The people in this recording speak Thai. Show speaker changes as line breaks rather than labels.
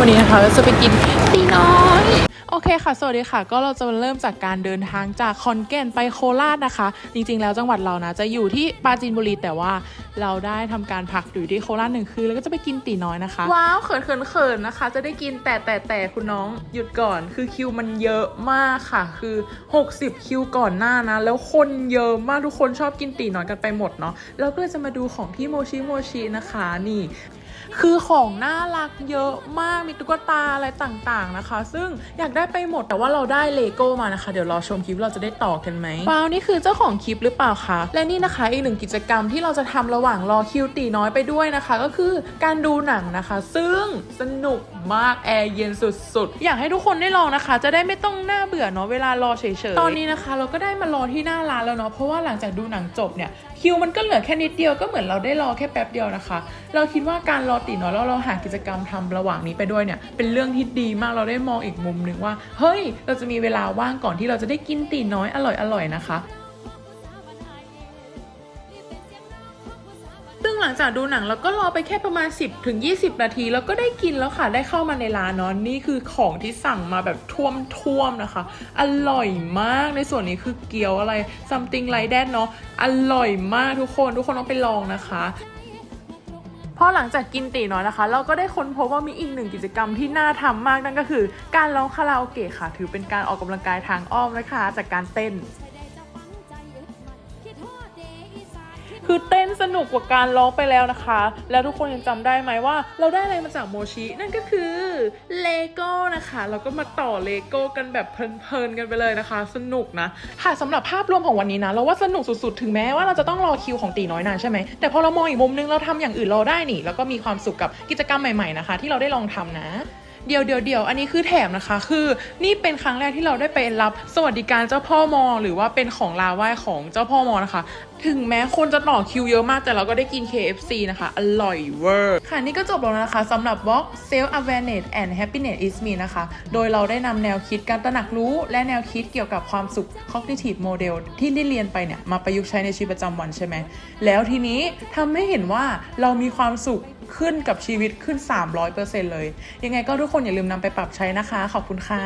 วันนี้นะคะเราจะไปกินตีน้อย โอเคค่ะ สวัสดีค่ะ ก็เราจะเริ่มจากการเดินทางจากขอนแก่นไปโคราชนะคะ จริงๆ แล้วจังหวัดเรานะ จะอยู่ที่ปราจีนบุรีแต่ว่าเราได้ทำการพักอยู่ที่โคราชหนึ่งคืนแล้วก็จะไปกินตีน้อยนะคะ ว้าวเขินเขินเขินนะคะ จะได้กินแต่แต่แต่คุณน้องหยุดก่อน คือคิวมันเยอะมากค่ะ คือ 60 คิวก่อนหน้านะ แล้วคนเยอะมากทุกคนชอบกินตีน้อยกันไปหมดเนาะแล้วก็เลยจะมาดูของที่โมชิโมชินะคะนี่ คือของน่ารักเยอะมากมีตุ๊กตาอะไรต่างๆนะคะ ซึ่งอยากได้ไปหมดแต่ว่าเราได้เลโก้มานะคะ เดี๋ยวรอชมคลิปเราจะได้ต่อกันไหมว้าวนี่คือเจ้าของคลิปหรือเปล่าคะและนี่นะคะอีกหนึ่งกิจกรรมที่เราจะทำระหว่างรอคิวตีน้อยไปด้วยนะคะ ก็คือการดูหนังนะคะ ซึ่งสนุกมากแอร์เย็นสุดๆ อยากให้ทุกคนได้ลองนะคะ จะได้ไม่ต้องน่าเบื่อเนาะเวลารอเฉยๆตอนนี้นะคะ เราก็ได้มารอที่หน้าร้านแล้วเนาะเพราะว่าหลังจากดูหนังจบเนี่ยคิวมันก็เหลือแค่นิดเดียวก็เหมือนเราได้รอแค่แป๊บเดียวนะคะ เราคิดว่าการรอตีน้อยแล้วเราหากิจกรรมทำระหว่างนี้ไปด้วยเนี่ยเป็นเรื่องที่ดีมากเราได้มองอีกมุมหนึ่งว่า เฮ้ย เราจะมีเวลาว่างก่อนที่เราจะได้กินตีน้อยอร่อยๆนะคะซึ่งหลังจากดูหนังเราก็รอไปแค่ประมาณ 10ถึง20 นาที แล้วก็ได้กินแล้วค่ะ ได้เข้ามาในร้านเนาะนี่คือของที่สั่งมาแบบท่วมท่วมๆนะคะ อร่อยมากในส่วนนี้คือเกี๊ยวอะไร something like that เนาะอร่อยมากทุกคน ทุกคนต้องไปลองนะคะ พอหลังจากกินตีน้อยนะคะ เราก็ได้ค้นพบว่ามีอีกหนึ่งกิจกรรมที่น่าทำมากนั่นก็คือ การร้องคาราโอเกะค่ะ ถือเป็นการออกกำลังกายทางอ้อมนะคะ จากการเต้น คือเต้นสนุกกว่าการร้องไปแล้วนะคะ แล้วทุกคนยังจำได้ไหมว่า เราได้อะไรมาจากโมชิ นั่นก็คือเลโก้ นะคะ เราก็มาต่อเลโก้กันแบบเพลินๆกันไปเลยนะคะ สนุกนะค่ะสำหรับภาพรวมของวันนี้นะ เราว่าสนุกสุดๆ ถึงแม้ว่าเราจะต้องรอคิวของตีน้อยนานใช่ไหมแต่พอเรามองอีกมุมนึงเราทำอย่างอื่นเราได้นี่แล้วก็มีความสุขกับกิจกรรมใหม่ๆนะคะ ที่เราได้ลองทำนะเดี๋ยวเดี๋ยวเดี๋ยวอันนี้คือแถมนะคะ คือนี่เป็นครั้งแรกที่เราได้ไปรับสวัสดิการเจ้าพ่อมอ หรือว่าเป็นของลาไหว้ของเจ้าพ่อมอนะคะ ถึงแม้คนจะต่อคิวเยอะมากแต่เราก็ได้กิน KFC นะคะ อร่อยเวอร์ ค่ะนี่ก็จบแล้วนะคะสำหรับ Walk Self Awareness and Happiness is Me นะคะ โดยเราได้นำแนวคิดการตระหนักรู้ และแนวคิดเกี่ยวกับความสุข Cognitive Model ที่ได้เรียนไปเนี่ย มาประยุกต์ใช้ในชีวิตประจำวันใช่ไหม แล้วทีนี้ทำให้เห็นว่าเรามีความสุขขึ้นกับชีวิตขึ้น 300%เลย ยังไงก็ทุกคนอย่าลืมนำไปปรับใช้นะคะ ขอบคุณค่ะ